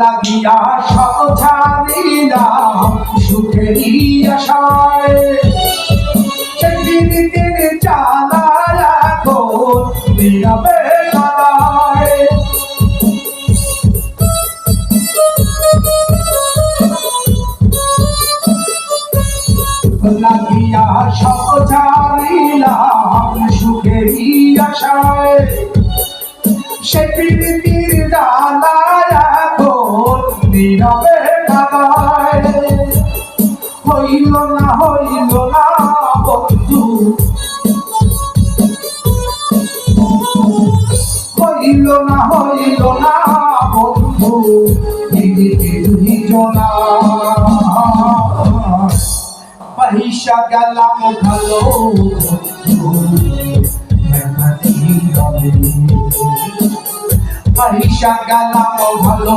লাগিয়া সব ছাড়িলাম সুখেরই আশায়। সেদিন দাঁড়ায় লাগিয়া সব ছাড়িলাম সুখেরই আশায়। সে পৃথিবীর ডালায় হইল না হইল না বন্ধু। হইল না হইল না বন্ধু দুইজনা পয়সা গেলাম ভালো পয়সা গেলাম ভালো